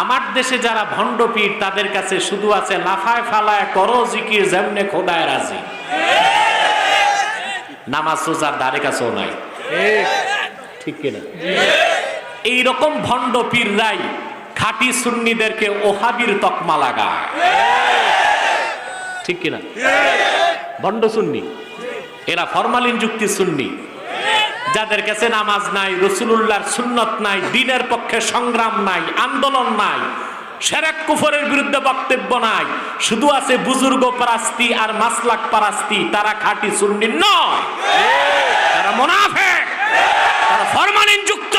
আমার দেশে যারা ভণ্ড পীর, তাদের কাছে শুধু আছে, লাফায় ফালায় করো জিকির যেমনে খোদায় রাজি। নামাজ সোজার ধারে কাছেও নাই। ঠিক কিনা? এইরকম ভণ্ড পীররাই খাঁটি সুন্নিদেরকে ওহাবির তকমা লাগায়। ঠিক কিনা? ভণ্ড সুন্নি। এরা ফরমালিন যুক্তি সুন্নি। যাদের কাছে নামাজ নাই, রসুলুল্লাহর সুন্নত নাই দিনের পক্ষে সংগ্রাম নাই, আন্দোলন নাই, সেরেক কুফরের বিরুদ্ধে বক্তব্য নাই, শুধু আছে বুজুর্গ পারাস্তি আর মাসলাক পারাস্তি, তারা খাঁটি সুন্নি নয়। তারা মোনাফেক, তারা ফরমালিন যুক্ত।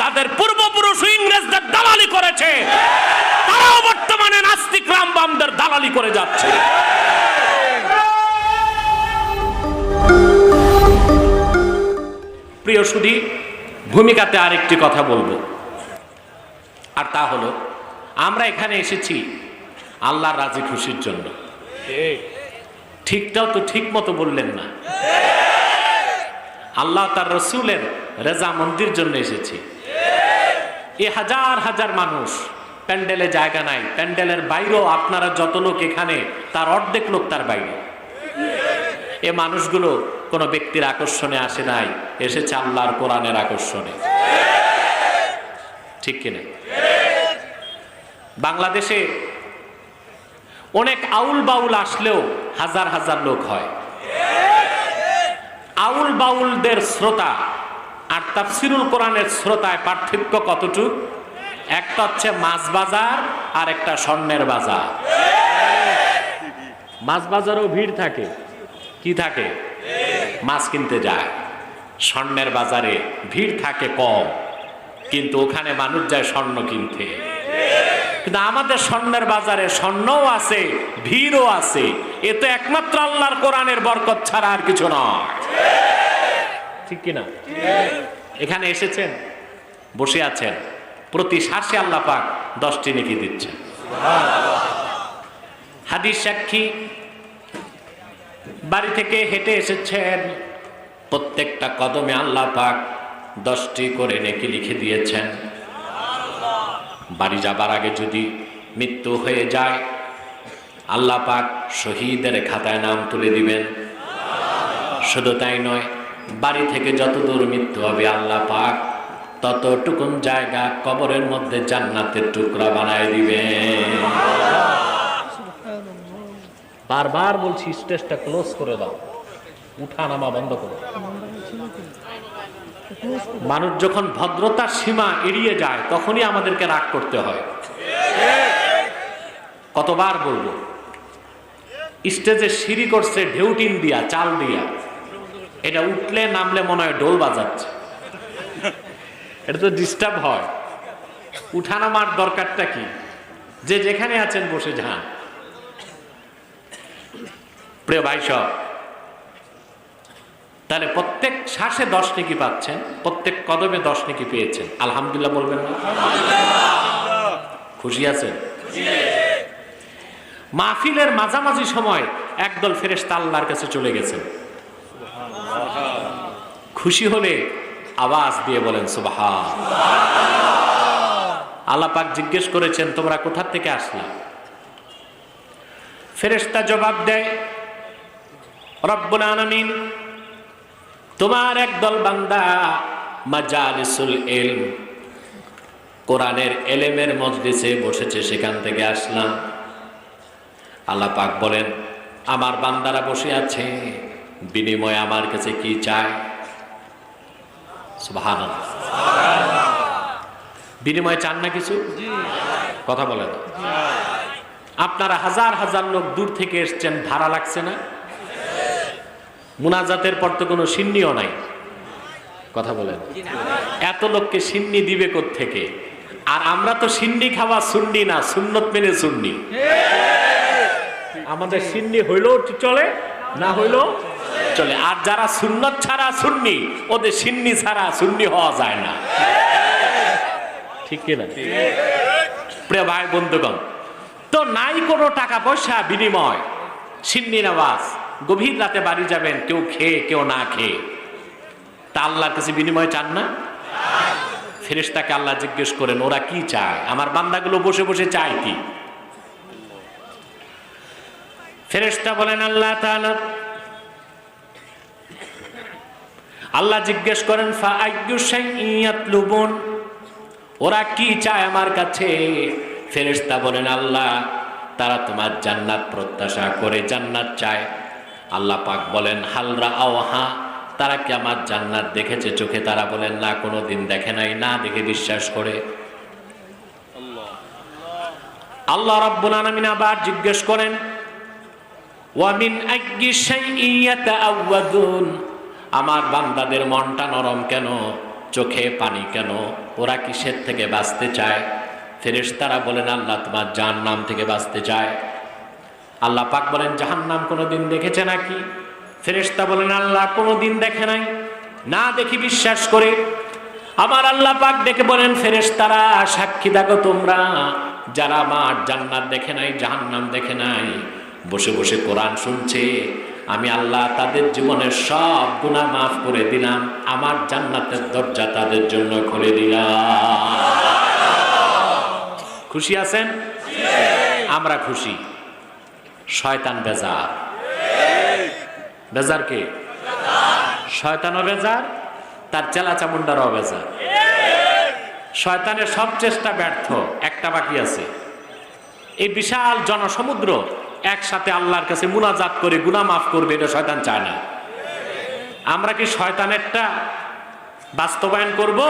তাদের পূর্বপুরুষ ইংরেজদের দালালি করেছে, তারাও বর্তমানে নাস্তিক রামবামদের দালালি করে যাচ্ছে। সুধী ভূমিকাতে আরেকটি কথা বলব। আর তা হলো, আমরা এখানে এসেছি আল্লাহর রাজি খুশির জন্য। ঠিকটাও তো ঠিক মতো বললেন না। আল্লাহ তার রসুলের রেজা মন্দির জন্য এসেছি। এ হাজার হাজার মানুষ, প্যান্ডেলে জায়গা নাই, প্যান্ডেলের বাইরেও আপনারা যত লোক এখানে, তার অর্ধেক লোক তার বাইরে। এ মানুষগুলো কোনো ব্যক্তির আকর্ষণে আসে নাই, এসেছে আল্লাহর কোরআনের আকর্ষণে। ঠিক কিনা বাংলাদেশে অনেক আউল বাউল আসলেও হাজার হাজার লোক হয়। আউল বাউলদের শ্রোতা আর তাফসিরুল কোরআনের শ্রোতায় পার্থক্য কতটুক? একটা হচ্ছে মাছ বাজার আর একটা স্বর্ণের বাজার। মাছ বাজারও ভিড় থাকে। কি থাকে? মাছ কিনতে যায়। স্বর্ণের বাজারে ভিড় থাকে কম, কিন্তু ওখানে মানুষ যায় স্বর্ণ কিনতে। কিন্তু আমাদের স্বর্ণের বাজারে স্বর্ণও আছে, ভিড়ও আছে। এ তো একমাত্র আল্লাহর কোরআনের বরকত ছাড়া আর কিছু নয়। ঠিক কিনা এখানে এসেছেন, বসে আছেন। প্রতি শ্বাসে আল্লাহ পাক দশটি নেকি দিচ্ছেন। হাদিস সাক্ষী বাড়ি থেকে হেঁটে এসেছেন। প্রত্যেকটা কদমে আল্লাহ পাক দশটি করে নেকি লিখে দিয়েছেন। বাড়ি যাবার আগে যদি মৃত্যু হয়ে যায়, আল্লাহ পাক শহীদের খাতায় নাম তুলে দিবেন। শুধু তাই নয়, বাড়ি থেকে যত দূর মৃত্যু হবে আল্লাহ পাক ততটুকুন জায়গা কবরের মধ্যে জান্নাতের টুকরা বানায় দিবেন। বারবার বলছি, স্টেজটা ক্লোজ করে দাও। উঠা, নামা বন্ধ করো। মানুষ যখন ভদ্রতার সীমা এড়িয়ে যায়, তখনই আমাদেরকে রাগ করতে হয়। কতবার বলব, স্টেজে সিঁড়ি করছে ঢেউটিন দিয়া, চাল দিয়া। এটা উঠলে, নামলে মনে হয় ঢোল বাজাচ্ছে। এটা তো ডিস্টার্ব হয়। উঠানামার দরকারটা কি? যে যেখানে আছেন, বসে যান প্রিয় ভাই সব, তাহলে প্রত্যেক শ্বাসে দশ নেকি পাচ্ছেন, প্রত্যেক কদমে দশ নেকি পেয়েছেন। আলহামদুলিল্লাহ বলবেন খুশি আছেন? মাহফিলের মাঝামাঝি সময় একদল ফেরেশতা আল্লাহর কাছে চলে গেছেন। খুশি হলে আওয়াজ দিয়ে বলেন সুবাহা আল্লাহ পাক জিজ্ঞেস করেছেন, তোমরা কোথার থেকে আসলা? ফেরেশতা জবাব দেয় রব্বুল তোমার একদল বান্দা মাজালিসুল ইলম, কোরআনের এলেমের মজলিসে বসেছে, সেখান থেকে আসলাম। আল্লাহ পাক বলেন, আমার বান্দারা বসে আছে, বিনিময়ে আমার কাছে কি চায়? বিনিময়ে চান না কিছু? কথা বলেন। আপনারা হাজার হাজার লোক দূর থেকে এসছেন, ভাড়া লাগছে না? মুনাজাতের পর তো কোনো সিন্নিও নাই। কথা বলেন। এত লোককে সিন্নি দিবে থেকে আর আমরা তো সিন্নি খাওয়া সুন্নি না, সুন্নত মেনে সুন্নি। আমাদের সিন্নি হইলেও চলে, না হইলেও চলে। আর যারা সুন্নত ছাড়া সুন্নি, ওদের সিন্নি ছাড়া সুন্নি হওয়া যায় না। ঠিক কিনা? প্রিয় ভাই বন্ধুগণ, তো নাই কোনো টাকা পয়সা বিনিময় সিন্নির আওয়াজ গভীর রাতে বাড়ি যাবেন, কেউ খেয়ে, কেউ না খেয়ে। তা আল্লাহর কাছে বিনিময় চান না? ফেরেশতাকে আল্লাহ জিজ্ঞেস করেন, ওরা কি চায়? আমার বান্দাগুলো বসে বসে চায় কি? ফেরেশতা বলেন, আল্লাহ আল্লাহ জিজ্ঞেস করেন ওরা কি চায় আমার কাছে? ফেরেশতা বলেন, আল্লাহ, তারা তোমার জান্নাত প্রত্যাশা করে জান্নাত চায়। আল্লাহ পাক বলেন হালরা আওহা তারা কি আমার জান্নাত দেখেছে? চোখে তারা বলেন, না কোনো দিন দেখে নাই, না দেখে বিশ্বাস করে। আল্লাহ। রাব্বুল আলামিন আবার জিজ্ঞেস করেন, ওয়া ওয়ামিন আইয়ি শাইইন ইয়াতাআওয়াদুন? আমার বান্দাদের মনটা নরম কেন? চোখে পানি কেন? ওরা কিসের থেকে বাঁচতে চায়? ফেরেশতারা বলেন, আল্লাহ তোমার জাহান্নাম থেকে বাঁচতে চায়। আল্লাহ পাক বলেন, জাহান্নাম কোনোদিন দেখেছে নাকি? ফেরেশতা বলেন, আল্লাহ কোনোদিন দেখে নাই। না দেখি বিশ্বাস করে। আমার আল্লাহ পাক দেখে বলেন, ফেরেশতারা সাক্ষী দেখো তোমরা। যারা আমার জান্নাত দেখে নাই, জাহান্নাম দেখে নাই, বসে বসে কোরআন শুনছে। আমি আল্লাহ তাদের জীবনের সব গুণা মাফ করে দিলাম। আমার জান্নাতের দরজা তাদের জন্য খুলে দিলাম। খুশি আছেন? আমরা খুশি। শয়তান বেজার। বেজার কে? শয়তানও বেজার, তার চেলা চামুন্ডারও বেজার। শয়তানের সব চেষ্টা ব্যর্থ, একটা বাকি আছে। এই বিশাল জনসমুদ্র একসাথে আল্লাহর কাছে মুনাজাত করে গুনাহ মাফ করবে, এটা শয়তান চায় না। আমরা কি শয়তানেরটা বাস্তবায়ন করব,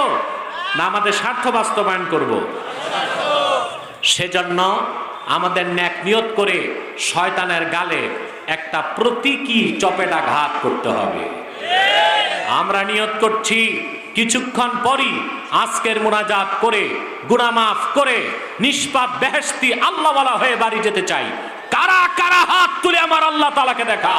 না আমাদের স্বার্থ বাস্তবায়ন করব? সেজন্য আমাদের ন্যাক নিয়ত করে শয়তানের গালে একটা প্রতীকী চপেটা ঘাত করতে হবে। আমরা নিয়ত করছি, কিছুক্ষণ পরই আজকের মোনাজাত করে গুনামাফ করে, নিষ্পাপ বেহেস্তি আল্লাহওয়ালা হয়ে বাড়ি যেতে চাই। কারা কারা হাত তুলে আমার আল্লাহ তালাকে দেখা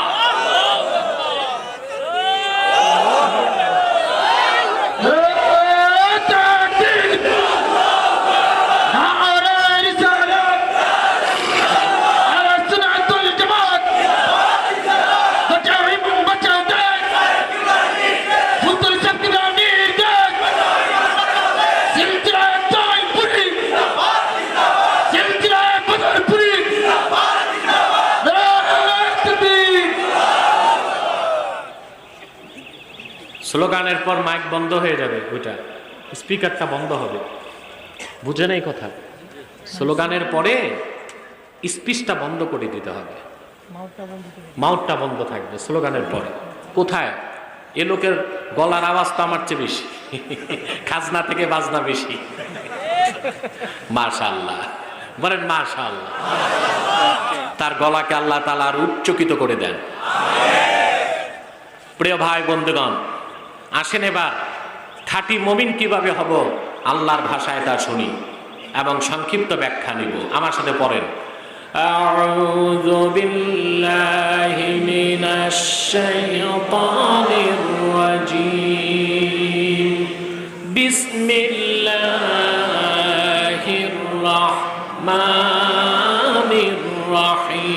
স্লোগানের পর মাইক বন্ধ হয়ে যাবে ওইটা। স্পিকারটা বন্ধ হবে। বুঝে নেই কথা? স্লোগানের পরে স্পিচটা বন্ধ করে দিতে হবে। মাউটটা বন্ধ থাকবে স্লোগানের পরে। কোথায়? এ লোকের গলার আওয়াজ তো আমার চেয়ে বেশি। খাজনা থেকে বাজনা বেশি। মাশাল্লাহ বলেন মাশাল্লাহ তার গলাকে আল্লাহ তালা আর উচ্চকিত করে দেন। প্রিয় ভাই বন্ধুগণ আসেন এবার খাঁটি মমিন কিভাবে হব আল্লাহর ভাষায় তা শুনি এবং সংক্ষিপ্ত ব্যাখ্যা নিব আমার সাথে পড়েন أعوذ بالله من الشيطان الرجيم بسم الله الرحمن الرحيم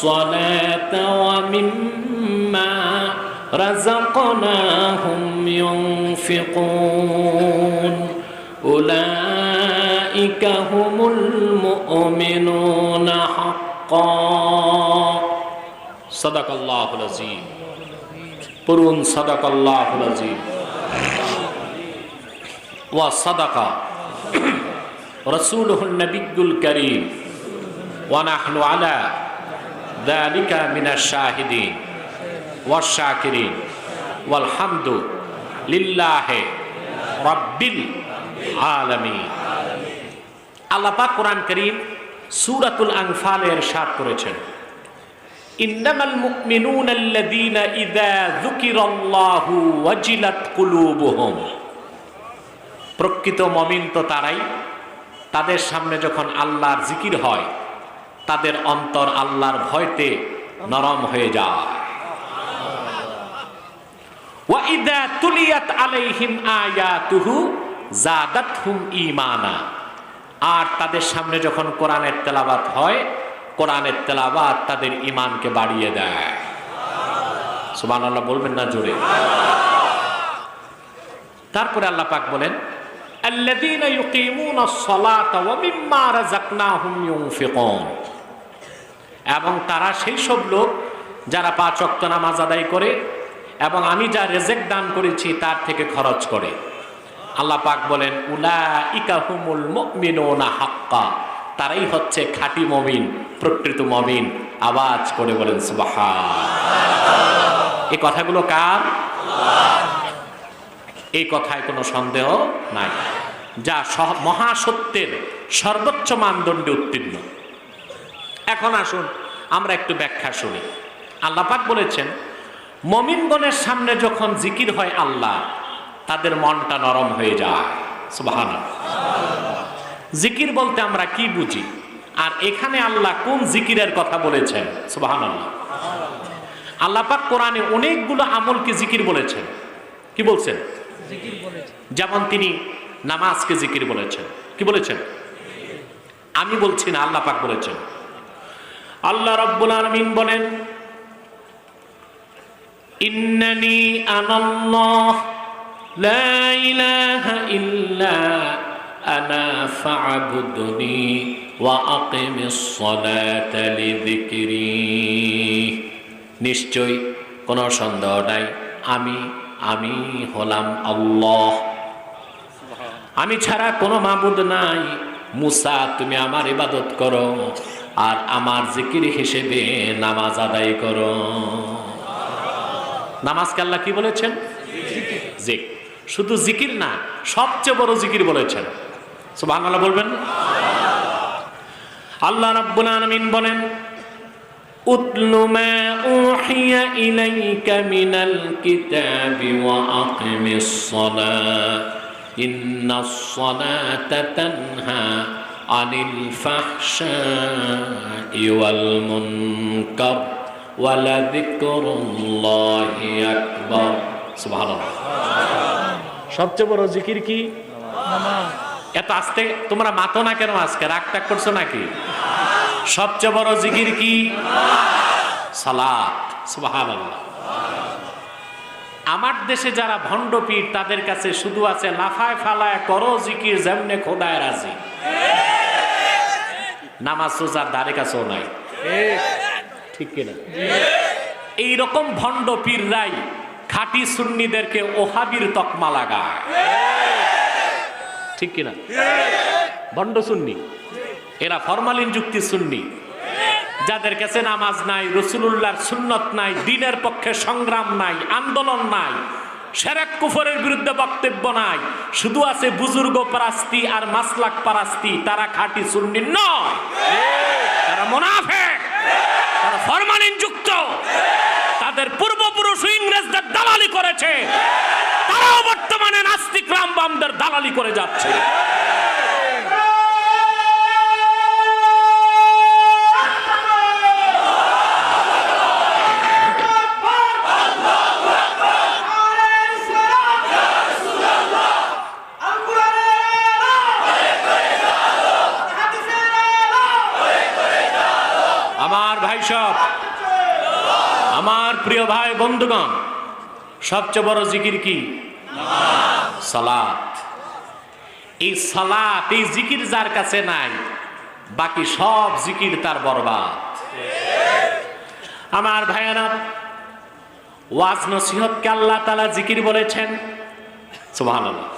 الصلاة ومما رزقناهم ينفقون. أولئك هم المؤمنون حقا. صدق الله العظيم. قرون صدق الله العظيم. وصدق رسوله النبي الكريم. ونحن على দালিকা মিনা শাহিদিন ওয়া শাকিরিন, ওয়ালহামদু লিল্লাহে রব্বিল আলমী আল্লাপা কোরআন করিম সুরাতুল আংফাল এর সাত করেছেন। ইন্নামাল মুমিনুন আল্লাযীনা ইযা যুকিরাল্লাহু ওয়াজিলাত কুলুবুহুম। প্রকৃত মমিন তো তারাই, তাদের সামনে যখন আল্লাহর জিকির হয় তাদের অন্তর আল্লাহর ভয়তে নরম হয়ে যায়। আর তাদের সামনে যখন কোরআনের তেলাবাত হয়, কোরআনের তেলাবাত তাদের ঈমানকে বাড়িয়ে দেয়। সুবহানাল্লাহ বলবেন না জোরে। তারপরে আল্লাহ পাক বলেন ওয়া মিম্মা রাযাকনাহুম ইউনফিকুন। এবং তারা সেই সব লোক যারা পাঁচ ওয়াক্ত নামাজ আদায় করে এবং আমি যা রেজেক্ট দান করেছি তার থেকে খরচ করে। আল্লাহ পাক বলেন, উলাইকা হুমুল মুমিনুনা হাক্কা। তারাই হচ্ছে খাঁটি মমিন, প্রকৃত মমিন। আওয়াজ করে বলেন সুবহান এই কথাগুলো কার? এই কথায় কোনো সন্দেহ নাই। যা মহাসত্যের সর্বোচ্চ মানদণ্ডে উত্তীর্ণ। এখন আসুন আমরা একটু ব্যাখ্যা শুনি। আল্লাপাক বলেছেন মমিনগণের সামনে যখন জিকির হয় আল্লাহ তাদের মনটা নরম হয়ে যায়। সুবাহান জিকির বলতে আমরা কি বুঝি? আর এখানে আল্লাহ কোন জিকিরের কথা বলেছেন? সুবাহান আল্লাহ আল্লাপাক কোরআনে অনেকগুলো আমলকে জিকির বলেছেন। কি বলছেন। যেমন তিনি নামাজকে জিকির বলেছেন। কি বলেছেন? আমি বলছি না আল্লাহ পাক বলেছেন। আল্লাহ রব্বুল আলমিন বলেন, ইন্নানি আনাল্লাহ, লা ইলাহা ইল্লা আনা, ফা'বুদনি ওয়া আকিমিস সালাতা লিযিকরি। নিশ্চয় কোনো সন্দেহ নাই, আমি আমি হলাম আল্লাহ। আমি ছাড়া কোনো মাবুদ নাই। মুসা, তুমি আমার ইবাদত করো। আর আমার জিকির হিসেবে নামাজ আদায় করো। নামাজ আল্লাহ কি বলেছেন? জিক শুধু জিকির না, সবচেয়ে বড় জিকির বলেছেন। বাংলা বলবেন? আল্লাহ রাব্বুল আলামিন বলেন, উতলু মা উহিয়া ইলাইকা মিনাল কিতাবি ওয়া আকিমিস সালাহ ইন্নাস সালাতা তানহা عن الفحشاء والمنكر ولذكر الله أكبر سبحان الله সবচেয়ে বড় জিকির কি এত আস্তে তোমরা মাতো না কেন আজকে রাগ টাগ করছো নাকি সবচেয়ে বড় জিকির কি সালাত সুবহানাল্লাহ আমার দেশে যারা ভণ্ড পীর তাদের কাছে শুধু আছে লাফায় ফালায় করো জিকির যেমনে খোদায় রাজি নামাজ সোজার ধারে কাছেও নাই। ঠিক কিনা? এইরকম ভণ্ড পীররাই খাঁটি সুন্নিদেরকে ওহাবির তকমা লাগায়। ঠিক কিনা? ভণ্ড সুন্নি। এরা ফরমালিন যুক্তি সুন্নি। যাদের কাছে নামাজ নাই, রসুলুল্লাহর সুন্নত নাই, দিনের পক্ষে সংগ্রাম নাই, আন্দোলন নাই সেরাক কুফরের বিরুদ্ধে বক্তব্য নাই। শুধু আছে বুজুর্গ পারাস্তি আর মাসলাক পারাস্তি, তারা খাঁটি সুন্নি নয়। তারা মোনাফে তারা ফরমালিন যুক্ত। তাদের পূর্বপুরুষ ইংরেজদের দালালি করেছে। তারাও বর্তমানে নাস্তিক রামবামদের দালালি করে যাচ্ছে আমার ভাই সব আমার প্রিয় ভাই বন্ধুগণ, সবচেয়ে বড় জিকির কি? সালাত। এই সালাত, এই জিকির যার কাছে নাই, বাকি সব জিকির তার বরবাদ। আমার ভাইয়ারা, ওয়াজ নসিহতকে আল্লাহ তালা জিকির বলেছেন। সুবহানাল্লাহ।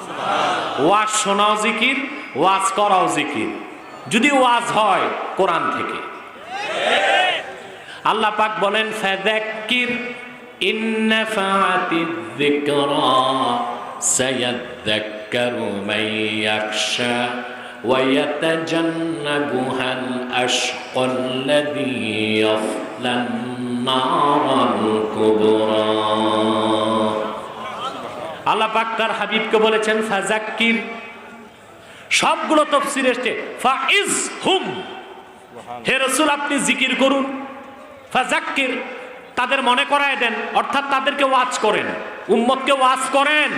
ওয়াজ শোনাও জিকির, ওয়াজ করাও জিকির। যদি ওয়াজ হয় কোরআন থেকে। আল্লাহ পাক বলেন ফাযাক্কির ইন্নাফাতিয যিকরা সায়াযাক্কারু মান ইয়াখশা ويتجنبها الأشقى الذي يصلى النار الكبرى আল্লাহ পাক তার হাবিবকে বলেছেন ফাজাক্কির সবগুলো তফসির এসছে ফাইজ হুম হে রসুল আপনি জিকির করুন ফাজাক্কির তাদের মনে করায় দেন, অর্থাৎ তাদেরকে ওয়াজ করেন। উম্মতকে ওয়াজ করেন।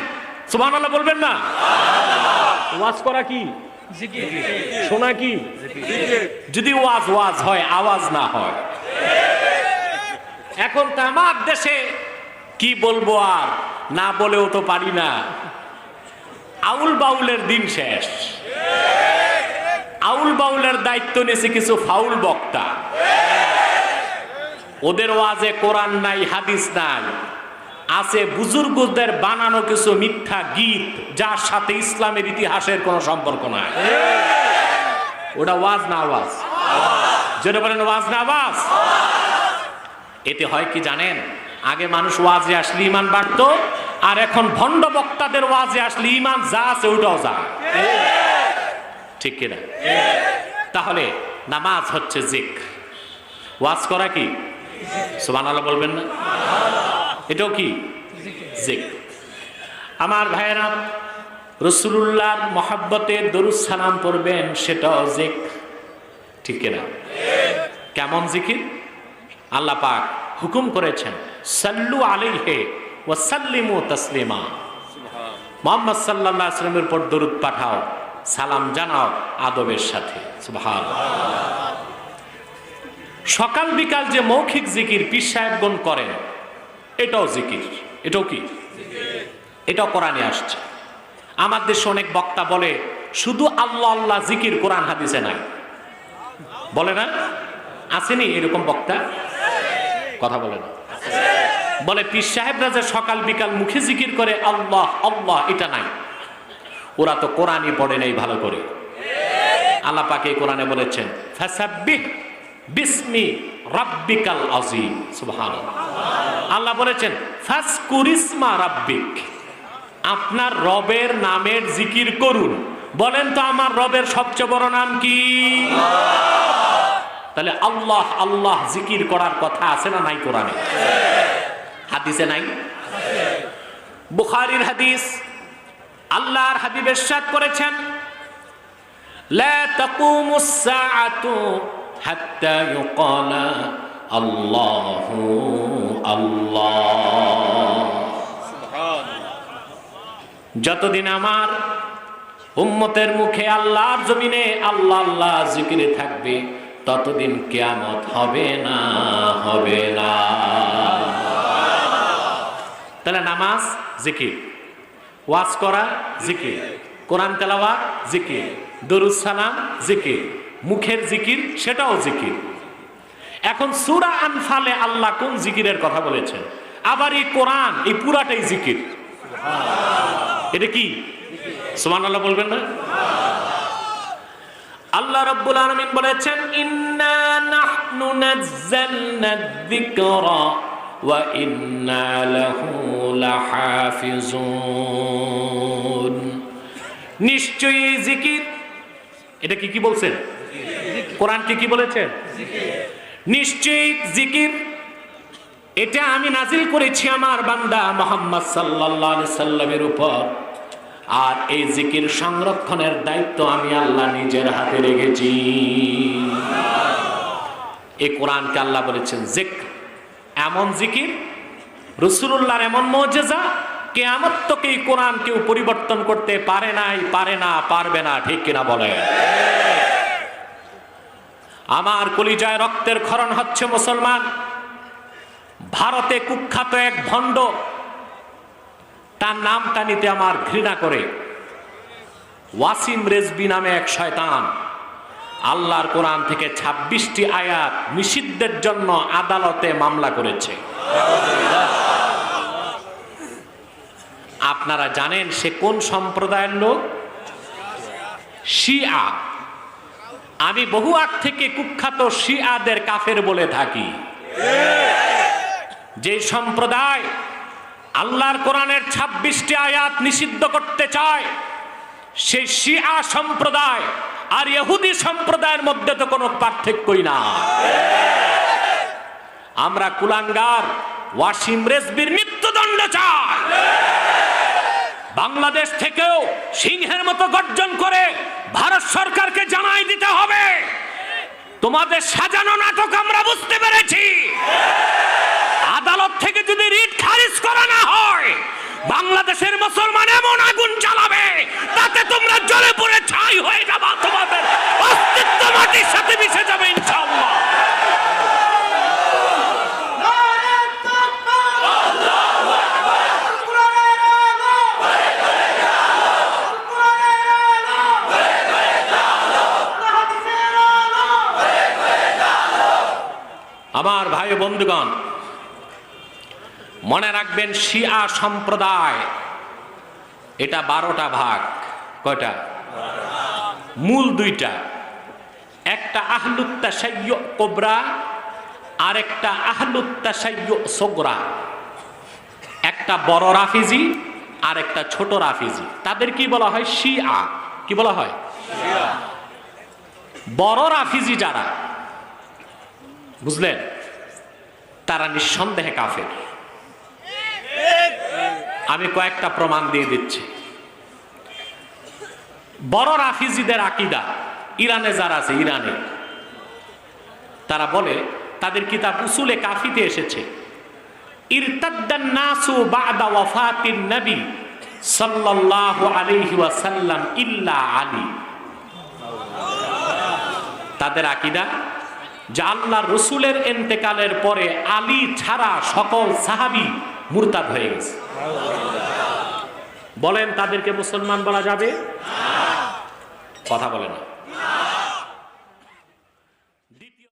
সুবহানাল্লাহ বলবেন না? ওয়াজ করা কি? শোনা কি? যদি ওয়াজ ওয়াজ হয়, আওয়াজ না হয়। এখন আমার দেশে কি বলব আর? না বলেও তো পারি না। আউল বাউলের দিন শেষ। আউল বাউলের দায়িত্ব নিয়েছে কিছু ফাউল বক্তা। ওদের ওয়াজে কোরআন নাই, হাদিস নাই। আছে বুজুর্গদের বানানো কিছু মিথ্যা গীত, যার সাথে ইসলামের ইতিহাসের কোনো সম্পর্ক নাই। ওটা ওয়াজ না আওয়াজ যেটা বলেন ওয়াজ না আওয়াজ এতে হয় কি জানেন? আগে মানুষ ওয়াজে আসলে ইমান বাড়তো, আর এখন ভণ্ড বক্তাদের ওয়াজে আসলে ইমান যা আছে ওটাও যা। ঠিক কিনা? তাহলে নামাজ হচ্ছে জিক। ওয়াজ করা কি? সুবান আল্লাহ বলবেন না? এটাও কি? আমার ভাইয়েরা রসুল্লাহর মহাব্বতে দরুদ সালাম পড়বেন, সেটাও জিক। ঠিক কিনা? কেমন জিকির? আল্লাহ পাক হুকুম করেছেন, সাল্লু আলাইহে ও সাল্লিমু তসলিমা। মোহাম্মদ সাল্লাহ আসলামের উপর দরুদ পাঠাও, সালাম জানাও আদবের সাথে। সকাল বিকাল যে মৌখিক জিকির পীর সাহেবগণ করেন, এটাও জিকির। এটাও কি? এটাও কোরআনে আসছে। আমার দেশে অনেক বক্তা বলে, শুধু আল্লাহ আল্লাহ জিকির কোরআন হাদিসে নাই। বলে না? আসেনি এরকম বক্তা? কথা বলে না। বলে, পীর সাহেবরা যে সকাল বিকাল মুখে জিকির করে, আল্লাহ আল্লাহ, এটা নাই। ওরা তো কোরআনই পড়ে নেই ভালো করে। আল্লাহ পাকে কোরআনে বলেছেন, ফাসাব্বিহ বিসমি রাব্বিকাল আজিম সুবহানাল্লাহ। আল্লাহ বলেছেন ফাসকুরিসমা রাব্বিক। আপনার রবের নামের জিকির করুন। বলেন তো আমার রবের সবচেয়ে বড় নাম কি? তাহলে আল্লাহ আল্লাহ জিকির করার কথা আছে না নাই কোরআনে? হাদিসে নাই? বুখারীর হাদিস। আল্লাহর হাবিব ইরশাদ করেছেন, লা তাকুমুস সাআতু হাত্তা ইউকালা আল্লাহু আল্লাহ। যতদিন আমার উম্মতের মুখে আল্লাহর জমিনে আল্লাহ আল্লাহ জিকিরে থাকবে, ততদিন কেয়ামত হবে না হবে না। তাহলে নামাজ, জিকির। ওয়াজ করা, জিকির। কোরআন তেলাওয়াত, জিকির। দরুদ সালাম, জিকির। মুখের জিকির, সেটাও জিকির। এখন সুরা আনফালে আল্লাহ কোন জিকিরের কথা বলেছেন? আবার এই কোরআন, এই পুরাটাই জিকির। এটা কি? সুমান আল্লাহ বলবেন না? আল্লাহ রাব্বুল আলামিন বলেছেন, ইন্না নাহনু নাযালনা যিকরা ওয়া ইন্না লাহু লাহাফিজুন। নিশ্চয়ই জিকির। এটা কি কি বলছেন? কোরআন কি কি বলেছেন নিশ্চয়ই জিকির। এটা আমি নাজিল করেছি আমার বান্দা মোহাম্মদ আলাইহি সাল্লামের উপর। আর এই জিকির সংরক্ষণের দায়িত্ব আমি আল্লাহ নিজের হাতে রেখেছি। এই কোরআনকে আল্লাহ বলেছেন জিক এমন জিকির রসুল্লাহর এমন মজেজা, কেয়ামত তোকে এই কোরআন কেউ পরিবর্তন করতে পারে নাই, পারে না, পারবে না, ঠিক কিনা বলে আমার কলিজায় রক্তের ক্ষরণ হচ্ছে মুসলমান। ভারতে কুখ্যাত এক ভণ্ড, তার নামটা নিতে আমার ঘৃণা করে। ওয়াসিম রেজবি নামে এক শয়তান। আল্লাহর কোরআন থেকে ছাব্বিশটি আয়াত নিষিদ্ধের জন্য আদালতে মামলা করেছে। আপনারা জানেন সে কোন সম্প্রদায়ের লোক? শিয়া। আমি বহু আগ থেকে কুখ্যাত শিয়াদের কাফের বলে থাকি। যে সম্প্রদায় আল্লাহর কোরআনের ছাব্বিশটি আয়াত নিষিদ্ধ করতে চায় সেই শিয়া সম্প্রদায় আর ইহুদি সম্প্রদায়ের মধ্যে তো কোনো পার্থক্যই না। আমরা কুলাঙ্গার, ওয়াসিম রেজবির মৃত্যুদণ্ড চাই। বাংলাদেশ থেকেও সিংহের মতো গর্জন করে ভারত সরকারকে জানাই দিতে হবে। তোমাদের সাজানো নাটক আমরা বুঝতে পেরেছি। আদালত থেকে যদি রিট খারিজ করা না হয়, বাংলাদেশের মুসলমান এমন আগুন জ্বালাবে, তাতে তোমরা জ্বলে পড়ে ছাই হয়ে যাবা, তোমাদের অস্তিত্ব মাটির সাথে মিশে যাবে ইনশাআল্লাহ। আমার ভাই বন্ধুগণ, মনে রাখবেন শিয়া সম্প্রদায়, এটা বারোটা ভাগ, কয়টা? মূল দুইটা। একটা আহলুত্তা সাইয় কোবরা আর একটা আহলুত্তা সাইয় সোগরা। একটা বড় রাফিজি আর একটা ছোট রাফিজি। তাদের কি বলা হয়? শিয়া। কি বলা হয়? বড় রাফিজি যারা বুঝলেন? তারা নিঃসন্দেহে কাফের। আমি কয়েকটা প্রমাণ দিয়ে দিচ্ছি। বড় রাফিজিদের আকিদা, ইরানে যারা আছে, ইরানে, তারা বলে, তাদের কিতাব উসুলে কাফিতে এসেছে। নবী তাদের আকিদা আল্লাহ রসুলের এন্তেকালের পরে আলী ছাড়া সকল সাহাবি মুরতাদ হয়ে গেছে। বলেন তাদেরকে মুসলমান বলা যাবে? কথা বলে না।